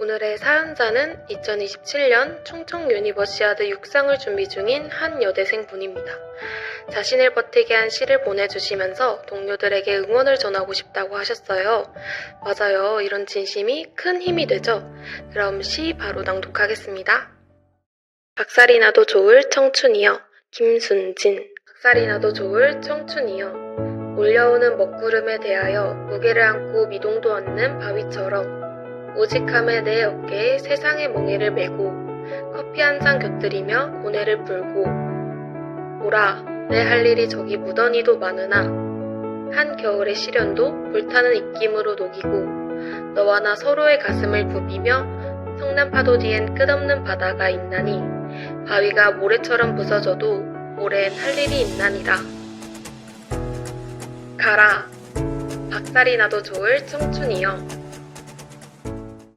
오늘의 사연자는 2027년 충청 유니버시아드 육상을 준비 중인 한 여대생 분입니다. 자신을 버티게 한 시를 보내주시면서 동료들에게 응원을 전하고 싶다고 하셨어요. 맞아요. 이런 진심이 큰 힘이 되죠. 그럼 시 바로 낭독하겠습니다. 박살이 나도 좋을 청춘이여. 김순진. 박살이 나도 좋을 청춘이여. 올려오는 먹구름에 대하여 무게를 안고 미동도 않는 바위처럼 오직함에 내 어깨에 세상의 멍에를 메고 커피 한 잔 곁들이며 고뇌를 풀고 오라 내 할 일이 저기 무던히도 많으나 한 겨울의 시련도 불타는 입김으로 녹이고 너와 나 서로의 가슴을 부비며 성난 파도 뒤엔 끝없는 바다가 있나니 바위가 모래처럼 부서져도 모래엔 할 일이 있나니라 가라 박살이 나도 좋을 청춘이여